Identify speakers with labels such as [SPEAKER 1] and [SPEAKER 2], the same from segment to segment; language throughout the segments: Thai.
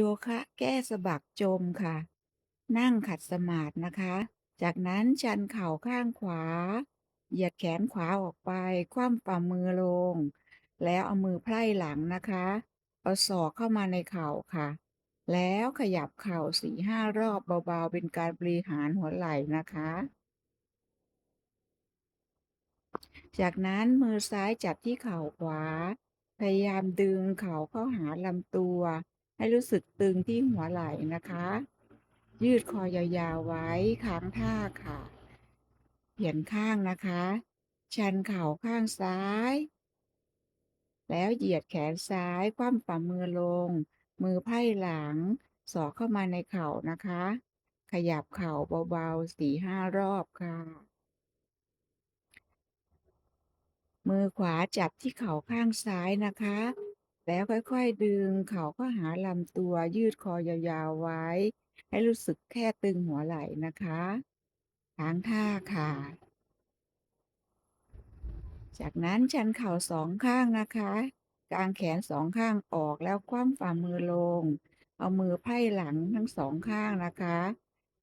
[SPEAKER 1] โยคะแก้สะบักจมค่ะ นั่งขัดสมาธินะคะ จากนั้นชันเข่าข้างขวา เหยียดแขนขวาออกไป คว่ำฝ่ามือลง แล้วเอามือไพร่หลังนะคะ เอาศอกเข้ามาในเข่าค่ะ แล้วขยับเข่าสี่ห้ารอบเบาๆ เป็นการบริหารหัวไหล่นะคะ จากนั้นมือซ้ายจับที่เข่าขวา พยายามดึงเข่าเข้าหาลำตัว ให้รู้สึกตึงที่หัวไหล่นะคะ ยืดคอยาวๆไว้ค้างท่าค่ะเปลี่ยนข้างนะคะ ชันเข่าข้างซ้าย แล้วเหยียดแขนซ้าย คว่ำฝ่ามือลง มือไพ่หลังศอกเข้ามาในเข่านะคะ ขยับเข่าเบาๆสี่ห้ารอบค่ะ มือขวาจับที่เข่าข้างซ้ายนะคะ แล้วค่อยๆ ดึงเข่าเข้าหาลำตัวยืดคอยาวๆไว้ ให้รู้สึกแค่ตึงหัวไหล่นะคะค้างท่าค่ะ จากนั้นชันเข่าสองข้างนะคะ กางแขนสองข้างออกแล้วคว่ำฝ่ามือลง เอามือไพร่หลังทั้งสองข้างนะคะ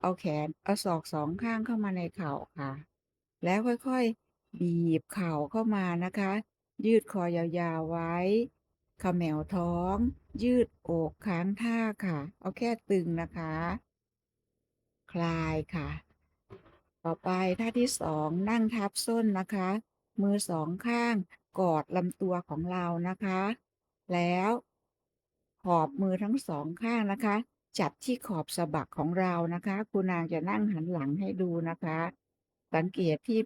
[SPEAKER 1] เอาแขนเอาศอกสองข้างเข้ามาในเข่าค่ะ แล้วค่อยๆ บีบเข่าเข้ามานะคะ ยืดคอยาวๆไว้ เขมวท้อง ยืดอกค้างท่าค่ะ เอาแค่ตึงนะคะ คลายค่ะ ต่อไปท่าที่สองนั่งทับส้นนะคะ มือสองข้างกอดลำตัวของเรานะคะ แล้วขอบมือทั้งสองข้างนะคะ จับที่ขอบสะบักของเรานะคะคุณนางจะนั่งหันหลังให้ดูนะคะ สังเกตที่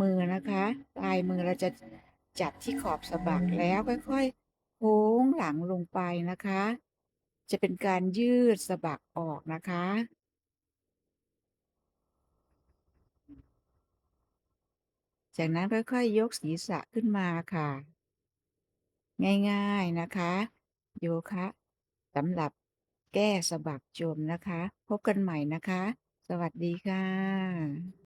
[SPEAKER 1] มือนะคะ ปลายมือเราจะจับที่ขอบสะบักแล้วค่อย ๆ ค้งหลังลงไปนะคะ จะเป็นการยืดสะบักออกนะคะ จากนั้นค่อยๆยกศีรษะขึ้นมาค่ะ ง่ายๆนะคะ โยคะสำหรับแก้สะบักจมนะคะ พบกันใหม่นะคะ สวัสดีค่ะ